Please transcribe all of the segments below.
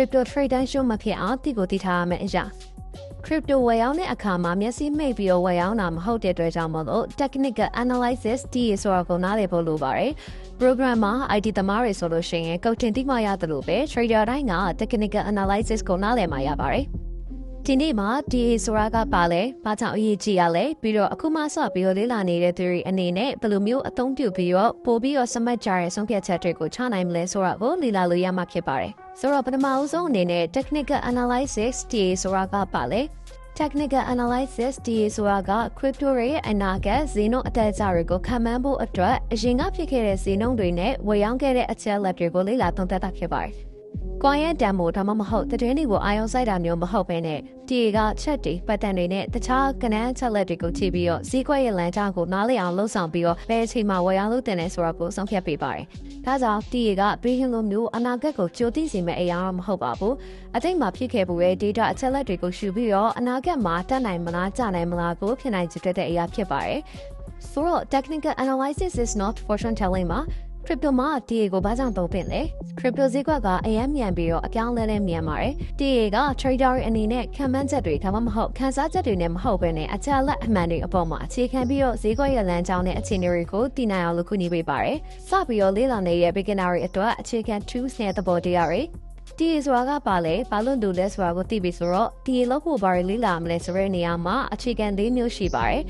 crypto trader ရှုံးမဖြစ်အောင်သိကိုသိထားရမယ့်အရာ crypto ဝယ်ရောင်းတဲ့အခါမှာမျက်စိမှိတ်ပြီးတော့ဝယ်ရောင်းတာမဟုတ်တဲ့အတွက်ကြောင့်မလို့ technical analysis ဒီဆိုတာကိုနားလည်ဖို့လိုပါတယ်။ program မှာ IT သမားတွေဆိုလို့ရှိရင်ကုတ်တင်သိမှရတယ်လို့ပဲ trader တိုင်းက technical analysis ကိုနားလည်မှရပါတယ်။ ဒီနေ့မှာ DA ဆိုတာကပါလဲဘာကြောင့်အရေးကြီးရလဲပြီးတော့အခုမှစပြီးတော့လေ့လာနေတဲ့သူတွေအနေနဲ့ဘယ်လိုမျိုးအသုံးပြုပြီးတော့ပို့ပြီးတော့စမတ်ကြတဲ့ဆုံးဖြတ်ချက်တွေကိုချနိုင်မလဲဆိုတာကိုလေ့လာလို့ရမှာဖြစ်ပါတယ်ဆိုတော့ပထမအဆုံးအနေနဲ့ technical analysis DA ဆိုတာကပါလဲ technical analysis DA ဆိုတာက crypto ရဲ့အနာဂတ်ဈေးနှုန်းအတက်အကျတွေကိုခံမှန်းဖို့အတွက်အရင်ကဖြစ်ခဲ့တဲ့ဈေးနှုန်းတွေနဲ့ဝယ်ရောင်းခဲ့တဲ့အချက်လက်တွေကိုလေ့လာသုံးသပ်တာဖြစ်ပါတယ် ကွန်ရက်တန်မို့ဒါမှမဟုတ်သတင်းတွေကိုအာရုံစိုက်တာမျိုးမဟုတ်ဘဲနဲ့တီကချက်တွေပတ်တန်တွေနဲ့တခြားကနန်းချက်လက်တွေကိုကြည့်ပြီးတော့ဈေးကွက်ရဲ့လမ်းကြောင်းကိုနားလည်အောင်လှုပ်ဆောင်ပြီးတော့ဘယ်အချိန်မှာဝယ်ရလို့တင်လဲဆိုတာကိုဆုံးဖြတ်ပေးပါတယ်။ဒါကြောင့်တီကဘေးဟင်းလိုမျိုးအနာဂတ်ကိုကြိုသိစေမယ့်အရာမဟုတ်ပါဘူး။အတိတ်မှာဖြစ်ခဲ့မှုရဲ့ data အချက်လက်တွေကိုရှုပြီးတော့အနာဂတ်မှာတက်နိုင်မလားကျနိုင်မလားကိုဖြစ်နိုင်စေတဲ့အရာဖြစ်ပါတယ်။ So technical analysis is not fortune telling မှာ crypto မှာ DA ကိုဘာကြောင့်သုံးပင်လဲ crypto ဈေးကွက်ကအရင်မြန်ပြီးတော့အပြောင်းလဲလဲမြန်ပါတယ် DA က trader တွေအနေနဲ့ခံမှန်းချက်တွေဒါမှမဟုတ်ခန်းစားချက်တွေနဲ့မဟုတ်ဘဲနဲ့အချလက်အမှန်တွေအပေါ်မှာအခြေခံပြီးတော့ဈေးကွက်ရဲ့လမ်းကြောင်းနဲ့အခြေအနေတွေကိုတည်နိုင်အောင်လုပ်ခုနေပေးပါတယ်စပြီးတော့လေ့လာနေတဲ့ beginner တွေအတွက်အခြေခံ tools နဲ့သဘောတရားတွေဒီဆိုတာကပါလေဘာလို့လူလဲဆိုတာကိုသိပြီဆိုတော့ဒီလောက်ဖို့ဘာတွေလေ့လာမလဲဆိုတဲ့နေရာမှာအခြေခံ၄မျိုးရှိပါတယ်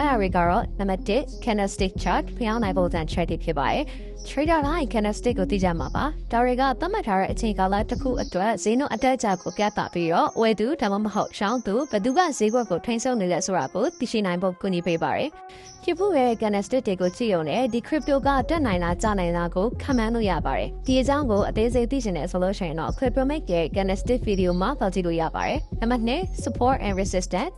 အဲ့ဒါတွေကတော့နံပါတ်1 candlestick chart ဖျောင်းနိုင်ပုံစံ chart ဖြစ်ပါတယ် trader တိုင်း candlestick ကိုသိကြမှာပါဒါတွေကသတ်မှတ်ထားတဲ့အချိန်ကာလတစ်ခုအတွက်ဈေးနှုန်းအတက်အကျကိုပြသပြီးတော့ဝယ်သူဒါမှမဟုတ်ရှောင်းသူဘယ်သူကဈေးကွက်ကိုထိန်းချုပ်နေလဲဆိုတာကိုသိရှိနိုင်ဖို့ကူညီပေးပါတယ်ဖြစ်ဖို့ရဲ့ candlestick တွေကိုကြည့်ရုံနဲ့ဒီ crypto ကတက်နိုင်လားကျနိုင်လားကိုခန့်မှန်းလို့ရပါတယ်ဒီအကြောင်းကိုအသေးစိတ်သိချင်တဲ့ဆိုလို့ရှိရင်တော့ Cryptomic ရဲ့ candlestick video မှာသကြည့်လို့ရပါတယ်နံပါတ်2 support and resistance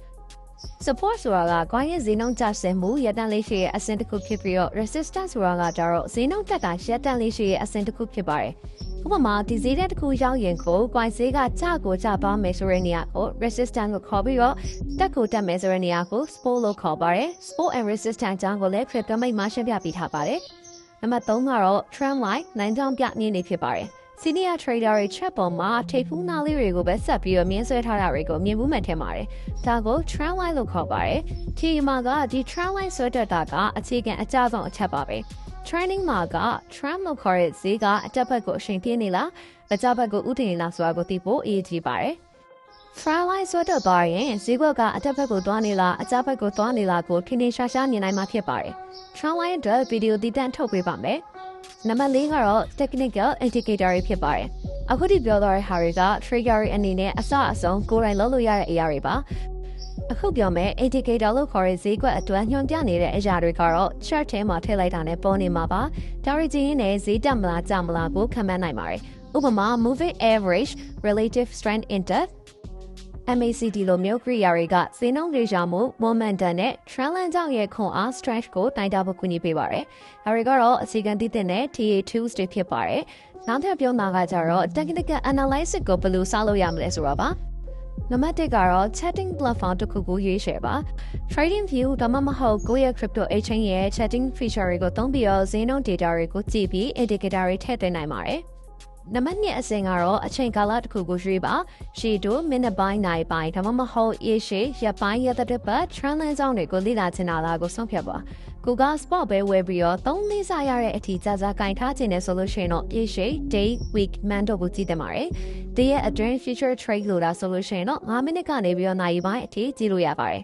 support ဆိုတာကကွာရဲ့ဈေးနှုန်းကျဆင်းမှုရပ်တန့်လေးရှိရဲ့အဆင့်တစ်ခုဖြစ်ပြီးတော့ resistance ဆိုတာကကြတော့ဈေးနှုန်းတက်တာရပ်တန့်လေးရှိရဲ့အဆင့်တစ်ခုဖြစ်ပါတယ်။ဥပမာဒီဈေးတက်တစ်ခုရောက်ရင်ကိုကွိုင်ဈေးကကျကိုကျသွားမယ်ဆိုတဲ့နေရာကို resistance ကိုခေါ်ပြီးတော့တက်ကိုတက်မယ်ဆိုတဲ့နေရာကို support လို့ခေါ်ပါတယ်။ support and resistance အကြောင်းကိုလည်း crypto မိတ်မှာရှင်းပြပေးထားပါတယ်။နံပါတ်3ကတော့ trend line နိုင်ကြောင်းပြမြင့်နေဖြစ်ပါတယ်။ senior trader တွေချက်ပေါ်မှာထိပ်ဖူးနားလေးတွေကိုပဲဆက်ပြီးတော့မြင်းဆွဲထားတာတွေကိုမြင်မှုမှန်ထင်ပါတယ်။ဒါကို trend line လို့ခေါ်ပါတယ်။ဒီမှာကဒီ trend line ဆွဲတက်တာကအခြေခံအကျဆုံးအချက်ပါပဲ။ trending မှာက trend လို့ခေါ်တဲ့ဈေးကအတက်ဘက်ကိုအချိန်ပြင်းနေလားအကျဘက်ကိုဥတည်နေလားဆိုတာကိုသိဖို့အရေးကြီးပါတယ်။ trend line ဆွဲတက်သွားရင်ဈေးကွက်ကအတက်ဘက်ကိုသွားနေလားအကျဘက်ကိုသွားနေလားကိုထင်ထင်ရှားရှားမြင်နိုင်မှာဖြစ်ပါတယ်။ trend line အတွက်ဗီဒီယိုတည်တံ့ထုတ်ပေးပါမယ်။ နံပါတ်၄ကတော့ technical indicator တွေဖြစ်ပါတယ်။အခုဒီပြောသွားတဲ့ဟာတွေက trigger တွေအနေနဲ့အစအဆုံးကိုယ်တိုင်လုပ်လို့ရတဲ့အရာတွေပါ။အခုပြောမယ် indicator လို့ခေါ်တဲ့ဈေးကွက်အတွက်ညွှန်ပြနေတဲ့အရာတွေကတော့ chart ထဲမှာထည့်လိုက်တာနဲ့ပေါ်နေမှာပါ။ဒါရီဂျင်းနဲ့ဈေးတက်မလားကျမလားကိုခံမှန်းနိုင်ပါတယ်။ဥပမာ moving average relative strength index MACD လိုမျိုးကိရိယာတွေကဈေးနှုန်းတွေကြောင့်မို့ momentum နဲ့ trend line ကြောင့်ရဲ့ခွန်အား strength ကိုတိုင်းတာဖို့ကူညီပေးပါတယ်။ဒါတွေကတော့အစီအကံတည်တဲ့ TA2 တွေဖြစ်ပါတယ်။နောက်ထပ်ပြောတာကကြတော့ technical analysis ကိုဘယ်လိုစလုပ်ရမလဲဆိုတော့ပါ။နံပါတ်1ကတော့ chatting platform တစ်ခုကိုရွေးချယ်ပါ trading view ဒါမှမဟုတ်ကိုယ့်ရဲ့ crypto exchange ရဲ့ chatting feature တွေကိုသုံးပြီးတော့ဈေးနှုန်း data တွေကိုကြည့်ပြီး indicator တွေထည့်သွင်းနိုင်ပါတယ်။ နံပါတ်2အဆင့်ကတော့အချိန်ကာလတစ်ခုကိုရွေးပါရှေ့တို့မိနစ်ပိုင်းနိုင်ပိုင်းဒါမှမဟုတ်ရေရှည်ရက်ပိုင်းရက်တစ်ပတ် trend line ကြောင်းတွေကိုလေ့လာချင်တာလားကိုဆုံးဖြတ်ပါကိုက spot ပဲဝယ်ပြီးတော့၃လေးစားရတဲ့အထိကြာကြာကင်ထားခြင်းနဲ့ဆိုလို့ရှိရင်တော့ရေရှည် day week month တို့ကိုကြည့်တယ်ပါတယ်ဒီရဲ့ advanced future trade လို့ဒါဆိုလို့ရှိရင်တော့9မိနစ်ကနေပြီးတော့နိုင်ပိုင်းအထိကြည့်လို့ရပါတယ်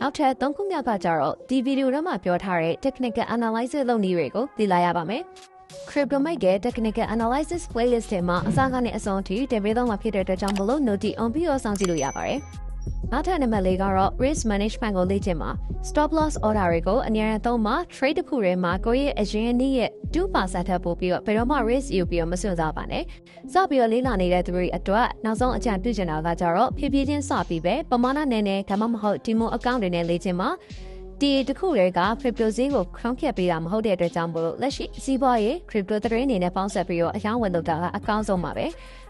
နောက်ထပ်၃ခုမြောက်ကကြတော့ဒီဗီဒီယိုထဲမှာပြောထားတဲ့ technical analysis လုပ်နည်းတွေကိုသိလာရပါမယ်။ Cryptomic ရဲ့ Technical Analysis Playlist ထဲမှာအစကနေအဆုံးထိတင်ပေးတော့မှာဖြစ်တဲ့အတွက်ကြောင့်မလို့ note on ပြီးတော့စောင့်ကြည့်လို့ရပါတယ်။နောက်ထပ်နံပါတ်၄ကတော့ risk management ကိုလေ့ကျင့်ပါ stop loss order တွေကိုအများအားသုံးမှာ trade တစ်ခုထဲမှာကိုယ့်ရဲ့အရင်နေ့ရဲ့2%ထပ်ပို့ပြီးတော့ဘယ်တော့မှ risk ယူပြီးတော့မစွန့်စားပါနဲ့။စပြီးတော့လေးလာနေတဲ့သူတွေအတွက်နောက်ဆုံးအကြံပြုချင်တာကကြတော့ဖြည်းဖြည်းချင်းစပြီးပဲပမာဏနည်းနည်းဒါမှမဟုတ် demo account တွေနဲ့လေ့ကျင့်ပါ ဒီတခုတွေက crypto ဈေးကိုခေါင်းဖြတ်ပေးတာမဟုတ်တဲ့အတွက်ကြောင့်မို့လို့လက်ရှိစီးပွားရေး crypto သတင်းအနေနဲ့ပေါင်းစပ်ပြီးတော့အရောင်းဝယ်လုပ်တာကအကောင်းဆုံးပါပဲ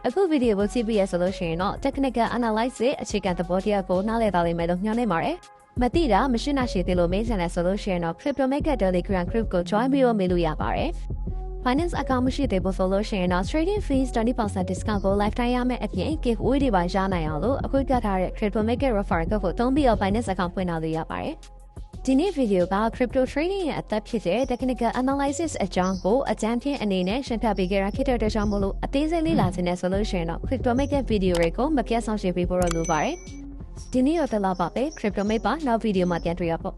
အခုဗီဒီယိုကိုကြည့်ပြီးရဆိုလို့ရှိရင်တော့ technical analysis အခြေခံသဘောတရားကိုနားလည်သွားလိမ့်မယ်လို့ညွှန်နေပါတယ်မသိတာမရှိနာရှိသေးလို့မေးစံလဲဆိုလို့ရှိရင်တော့ crypto maker telegram group ကို join ပြီးတော့မေးလို့ရပါတယ် Binance account မရှိသေးဘူးဆိုလို့ရှိရင်တော့ trading fees 20% discount ကို lifetime ရမယ့်အပြင် giveaway တွေပါရနိုင်အောင်လို့အခုကထားတဲ့ crypto maker referral code ကိုသုံးပြီးတော့ Binance account ဖွင့်ထားလို့ရပါတယ် ဒီနေ့ဗီဒီယိုက crypto trading ရဲ့အသက်ဖြစ်တဲ့ technical analysis အကြောင်းကိုအကြံဖြင့်အနေနဲ့ရှင်းပြပေးခဲ့တာဖြစ်တဲ့အတွက်ကြောင့်မို့လို့အသေးစိတ်လေ့လာခြင်းနဲ့ဆိုလို့ရှိရင်တော့ crypto maker video တွေကိုမပြတ်ဆောင်ရှင်းပေးဖို့လိုပါတယ်ဒီနေ့တော့တလားပါပဲ crypto mate ပါနောက်ဗီဒီယိုမှာပြန်တွေ့ရပေါ့